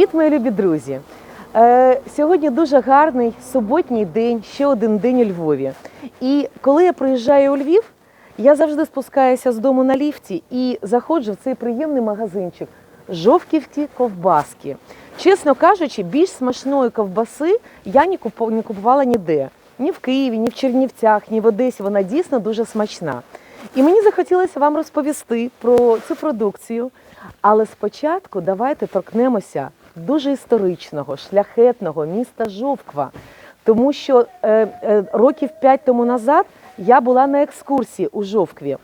Привіт, мої любі друзі! Е, сьогодні дуже гарний суботній день, ще один день у Львові. І коли я приїжджаю у Львів, я завжди спускаюся з дому на ліфті і заходжу в цей приємний магазинчик Жовківті ковбаски. Чесно кажучи, більш смачної ковбаси я не купувала ніде. Ні в Києві, ні в Чернівцях, ні в Одесі. Вона дійсно дуже смачна. І мені захотілося вам розповісти про цю продукцію. Але спочатку давайте торкнемося дуже історичного, шляхетного міста Жовква. Тому що е, е, років п'ять тому назад я була на екскурсії у Жовкві,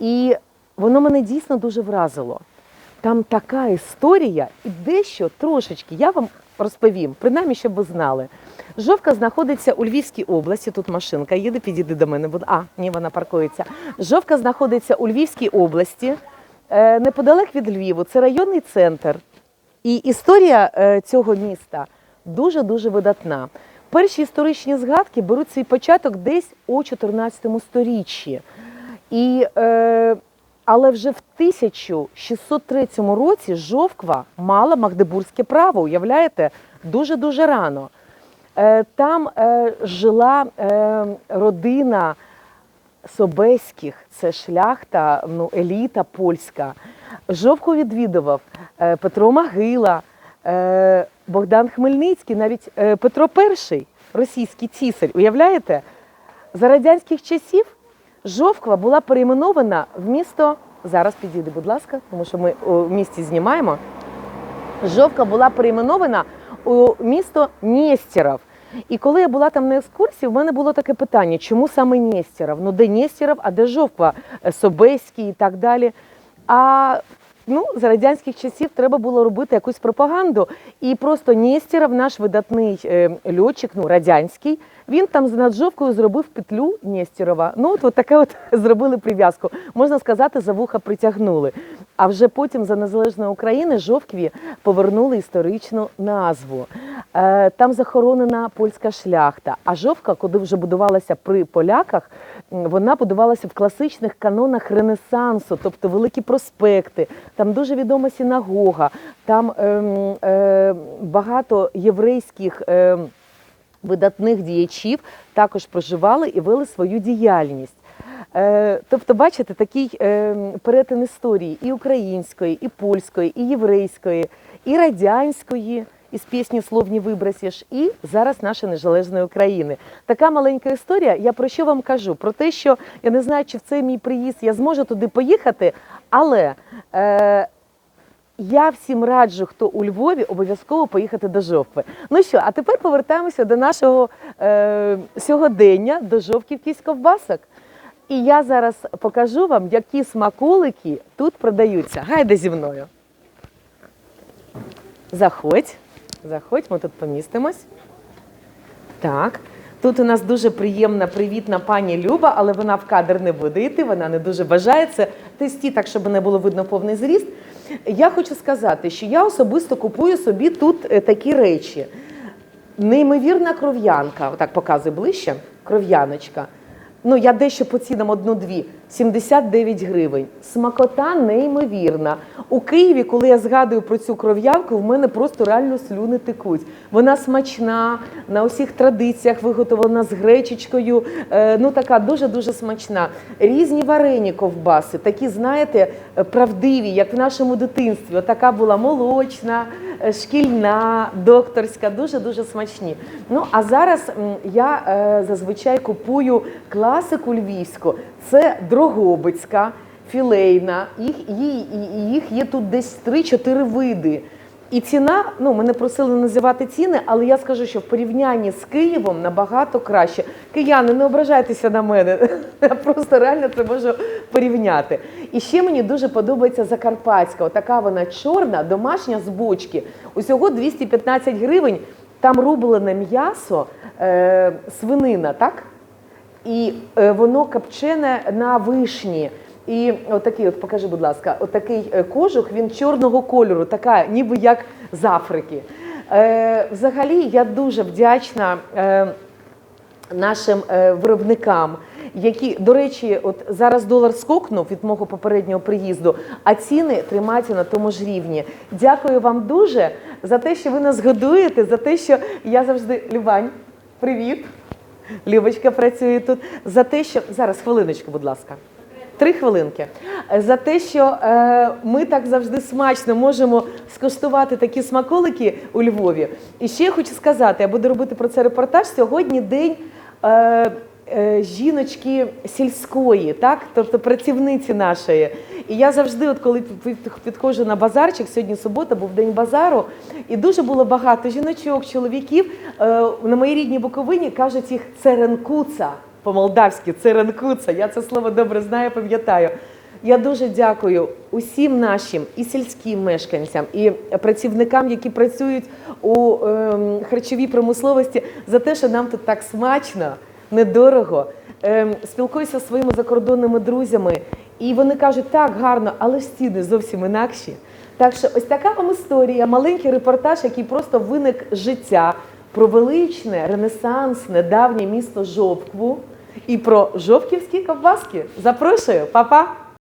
і воно мене дійсно дуже вразило. Там така історія, і дещо трошечки я вам розповім, принаймні, щоб ви знали. Жовка знаходиться у Львівській області. Тут машинка їде, підійди до мене. А, ні, вона паркується. Жовка знаходиться у Львівській області, е, неподалек від Львіву. Це районний центр. І історія е, цього міста дуже дуже видатна. Перші історичні згадки беруть свій початок десь у 14 сторіччі. І, е, але вже в 1603 році Жовква мала магдебурзьке право, уявляєте, дуже-дуже рано. Е, там е, жила е, родина Собеських, це шляхта, ну, еліта польська. Жовку відвідував е, Петро Могила, е, Богдан Хмельницький, навіть е, Петро І, російський цісар. Уявляєте? За радянських часів Жовква була перейменована в місто. Зараз підійди, будь ласка, тому що ми у місті знімаємо. Жовка була перейменована у місто Нєстєров. І коли я була там на екскурсії, в мене було таке питання, чому саме Нєстєров? Ну, де Нєстєров, а де Жовква, Собеський і так далі. А ну, за радянських часів треба було робити якусь пропаганду. І просто Нєстєров, наш видатний е, льотчик, ну, радянський, він там над Жовкою зробив петлю Нєстєрова. Ну, от, от таке от зробили прив'язку. Можна сказати, за вуха притягнули. А вже потім за незалежної України Жовкві повернули історичну назву. Е, Там захоронена польська шляхта. А Жовка, коли вже будувалася при поляках, вона будувалася в класичних канонах Ренесансу, тобто великі проспекти. Там дуже відома синагога, там ем, е, багато єврейських. ем, видатних діячів також проживали і вели свою діяльність. Е, Тобто, бачите, такий е, перетин історії і української, і польської, і єврейської, і радянської. Із пісні слов не вибросиш, і зараз нашої незалежної України. Така маленька історія. Я про що вам кажу? Про те, що я не знаю, чи в цей мій приїзд я зможу туди поїхати, але е, я всім раджу, хто у Львові, обов'язково поїхати до Жовкви. Ну що, а тепер повертаємося до нашого е, сьогодення, до Жовківських ковбасок. І я зараз покажу вам, які смаколики тут продаються. Гайде зі мною. Заходь, заходь, ми тут помістимось. Так. Тут у нас дуже приємна, привітна пані Люба, але вона в кадр не буде йти, вона не дуже бажає це. Тесті, так, щоб не було видно повний зріст. Я хочу сказати, що я особисто купую собі тут е, такі речі. Неймовірна кров'янка, отак показую ближче, кров'яночка. Ну, я дещо по цінам одну-дві. 79 гривень. Смакота неймовірна. У Києві, коли я згадую про цю кров'янку, в мене просто реально слюни текуть. Вона смачна, на усіх традиціях виготовлена з гречечкою. Е, ну, така дуже-дуже смачна. Різні варені ковбаси, такі, знаєте, правдиві, як в нашому дитинстві. Отака була молочна, е, шкільна, докторська, дуже-дуже смачні. Ну, а зараз я е, зазвичай купую класику львівську. Це Дрогобицька, філейна. Їх, їх є тут десь 3-4 види. І ціна, ну мене просили називати ціни, але я скажу, що в порівнянні з Києвом набагато краще. Кияни, не ображайтеся на мене. Я просто реально це можу порівняти. І ще мені дуже подобається Закарпатська. Отака вона чорна, домашня з бочки. Усього 215 гривень. Там рублене м'ясо, е, свинина, так? І е, воно копчене на вишні. І отакий, от покажи, будь ласка, отакий е, кожух, він чорного кольору, така, ніби як з Африки. Е, взагалі, я дуже вдячна. Е, нашим е, виробникам, які, до речі, от зараз долар скокнув від мого попереднього приїзду, а ціни тримаються на тому ж рівні. Дякую вам дуже за те, що ви нас годуєте, за те, що я завжди Любань, привіт. Любочка працює тут. За те, що зараз хвилиночку, будь ласка. Три хвилинки. За те, що е, ми так завжди смачно можемо скуштувати такі смаколики у Львові. І ще я хочу сказати, я буду робити про це репортаж. Сьогодні день е, жіночки сільської, так? тобто працівниці нашої. І я завжди, от коли під- під- підходжу на базарчик, сьогодні субота, був день базару, і дуже було багато жіночок, чоловіків. Е, на моїй рідній Буковині кажуть їх церенкуца по-молдавськи церенкуца. Я це слово добре знаю, пам'ятаю. Я дуже дякую усім нашим і сільським мешканцям, і працівникам, які працюють у ем, харчовій промисловості, за те, що нам тут так смачно, недорого. Ем, спілкуюся зі своїми закордонними друзями, і вони кажуть, так гарно, але ж ціни зовсім інакші. Так що ось така вам історія, маленький репортаж, який просто виник з життя про величне, ренесансне, давнє місто Жовкву і про жовківські ковбаски. Запрошую, па-па!